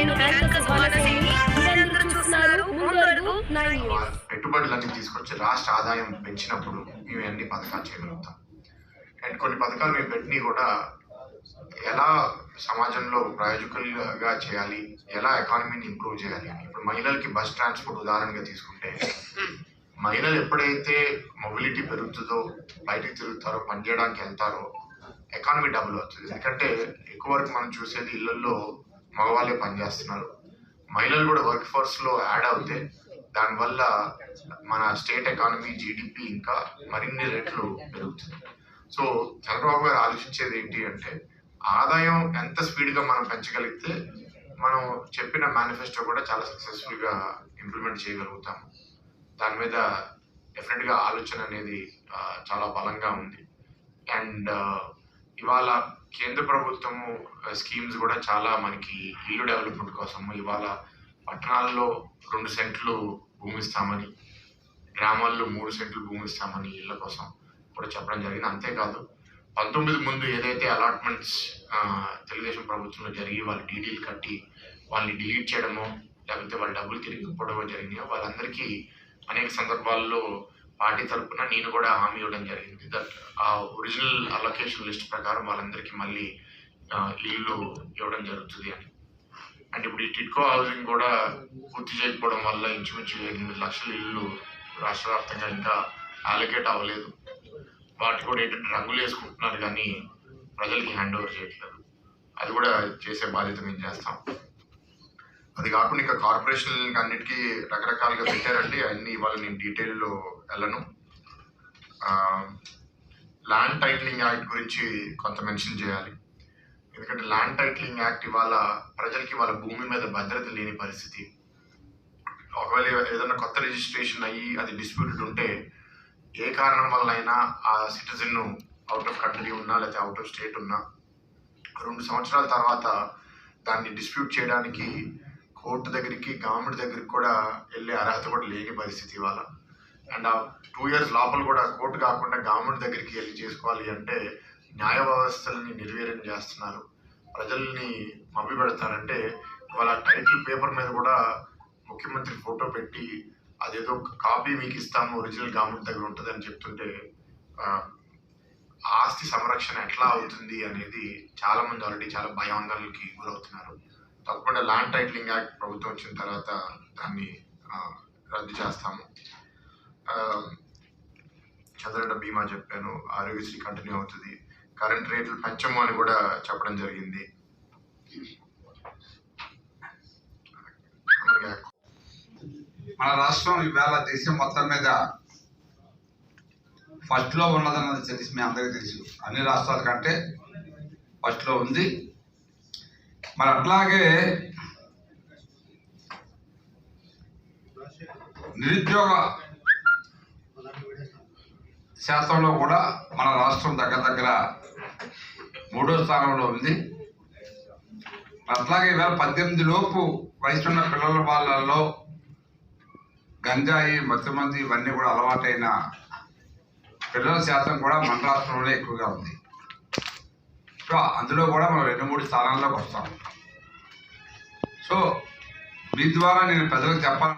నేను పెట్టుబడులన్నీ తీసుకొచ్చి రాష్ట్ర ఆదాయం పెంచినప్పుడు మేము అన్ని పథకాలు చేయగలుగుతాం. అండ్ కొన్ని పథకాలు మేము పెట్టినవి కూడా ఎలా సమాజంలో ప్రయోజకులుగా చేయాలి ఎలా ఎకానమీని ఇంప్రూవ్ చేయాలి అని. ఇప్పుడు మహిళలకి బస్ ట్రాన్స్పోర్ట్ ఉదాహరణగా తీసుకుంటే మహిళలు ఎప్పుడైతే మొబిలిటీ పెరుగుతుందో బయటికి తిరుగుతారో పనిచేయడానికి వెళ్తారో ఎకానమీ డబుల్ అవుతుంది. ఎందుకంటే ఎక్కువ వరకు మనం చూసేది ఇళ్ళలో మగవాళ్ళే పనిచేస్తున్నారు. మహిళలు కూడా వర్క్ ఫోర్స్లో యాడ్ అవుతే దానివల్ల మన స్టేట్ ఎకానమీ జీడిపి ఇంకా మరిన్ని రెట్లు పెరుగుతుంది సో చంద్రబాబు గారు ఆలోచించేది ఏంటి అంటే ఆదాయం ఎంత స్పీడ్గా మనం పెంచగలిగితే మనం చెప్పిన మేనిఫెస్టో కూడా చాలా సక్సెస్ఫుల్గా ఇంప్లిమెంట్ చేయగలుగుతాం. దాని మీద డెఫినెట్గా ఆలోచన అనేది చాలా బలంగా ఉంది. అండ్ ఇవాళ కేంద్ర ప్రభుత్వము స్కీమ్స్ కూడా చాలా మనకి ఇల్లు డెవలప్మెంట్ కోసం ఇవాళ పట్టణాల్లో రెండు సెంట్లు భూమి ఇస్తామని గ్రామాల్లో మూడు సెంట్లు భూమి ఇస్తామని ఇళ్ళ కోసం కూడా చెప్పడం జరిగింది. అంతేకాదు పంతొమ్మిది ముందు ఏదైతే అలాట్మెంట్స్ తెలుగుదేశం ప్రభుత్వంలో జరిగి వాళ్ళు డీడీలు కట్టి వాళ్ళని డిలీట్ చేయడమో లేకపోతే వాళ్ళ డబ్బులు తిరిగి ఇవ్వడమో జరిగినాయో వాళ్ళందరికీ అనేక సందర్భాల్లో పార్టీ తరఫున నేను కూడా హామీ ఇవ్వడం జరిగింది. దట్ ఆ ఒరిజినల్ అలొకేషన్ లిస్ట్ ప్రకారం వాళ్ళందరికీ మళ్ళీ ఇల్లు ఇవ్వడం జరుగుతుంది అని. అండ్ ఇప్పుడు ఈ టిట్కో హౌసింగ్ కూడా పూర్తి చేయకపోవడం వల్ల ఇంచుమించు ఎనిమిది లక్షల ఇల్లు రాష్ట్ర వ్యాప్తంగా ఇంకా అలొకేట్ అవ్వలేదు. వాటి కూడా ఏంటంటే రంగులు వేసుకుంటున్నారు కానీ ప్రజలకి హ్యాండ్ ఓవర్ చేయట్లేదు. అది కూడా చేసే బాధ్యత మేము చేస్తాం. అది కాకుండా ఇంకా కార్పొరేషన్ అన్నిటికీ రకరకాలుగా పెట్టారండి. అన్ని ఇవాళ నేను డీటెయిల్లో వెళ్ళను. ల్యాండ్ టైటిలింగ్ యాక్ట్ గురించి కొంత మెన్షన్ చేయాలి. ఎందుకంటే ల్యాండ్ టైటిలింగ్ యాక్ట్ ఇవాళ ప్రజలకి వాళ్ళ భూమి మీద భద్రత లేని పరిస్థితి. ఒకవేళ ఏదైనా కొత్త రిజిస్ట్రేషన్ అయ్యి అది డిస్ప్యూటెడ్ ఉంటే ఏ కారణం వల్ల అయినా ఆ సిటిజన్ అవుట్ ఆఫ్ కంట్రీ ఉన్నా లేకపోతే అవుట్ ఆఫ్ స్టేట్ ఉన్నా రెండు సంవత్సరాల తర్వాత దాన్ని డిస్ప్యూట్ చేయడానికి కోర్టు దగ్గరికి గవర్నమెంట్ దగ్గరికి కూడా వెళ్ళే అర్హత కూడా లేని పరిస్థితి ఇవాళ. అండ్ ఆ టూ ఇయర్స్ లోపల కూడా కోర్టు కాకుండా గవర్నమెంట్ దగ్గరికి వెళ్ళి చేసుకోవాలి అంటే న్యాయ వ్యవస్థలని నిర్వీర్యం చేస్తున్నారు. ప్రజల్ని మభ్య పెడతారంటే వాళ్ళ టైటిల్ పేపర్ మీద కూడా ముఖ్యమంత్రి ఫోటో పెట్టి అదేదో కాపీ మీకు ఇస్తాము ఒరిజినల్ గవర్నమెంట్ దగ్గర ఉంటుంది అని చెప్తుంటే ఆస్తి సంరక్షణ ఎట్లా అవుతుంది అనేది చాలామంది ఆల్రెడీ చాలా భయాందోళనకి గురవుతున్నారు. తప్పకుండా ల్యాండ్ టైటిలింగ్ యాక్ట్ ప్రభుత్వం వచ్చిన తర్వాత దాన్ని రద్దు చేస్తాము. ఆ, బీమా చెప్పాను ఆరోగ్యశ్రీ కంటిన్యూ అవుతుంది. కరెంట్ రేట్లు పెంచము అని కూడా చెప్పడం జరిగింది. మన రాష్ట్రం ఇవాళ దేశం మొత్తం మీద ఫస్ట్లో ఉన్నదన్నది తెలిసి మీ అందరికీ తెలుసు. అన్ని రాష్ట్రాల కంటే ఫస్ట్లో ఉంది. మరి అట్లాగే నిరుద్యోగ శాతంలో కూడా మన రాష్ట్రం దగ్గర దగ్గర మూడో స్థానంలో ఉంది. అట్లాగే వేల పద్దెనిమిది లోపు వయసున్న పిల్లల వాళ్ళల్లో గంజాయి మత్తుమంది ఇవన్నీ కూడా అలవాటైన పిల్లల శాతం కూడా మన రాష్ట్రంలో ఎక్కువగా ఉంది. సో అందులో కూడా మనం రెండు మూడు స్థానాల్లోకి వస్తాం. సో మీ ద్వారా నేను ప్రజలకు చెప్పాలి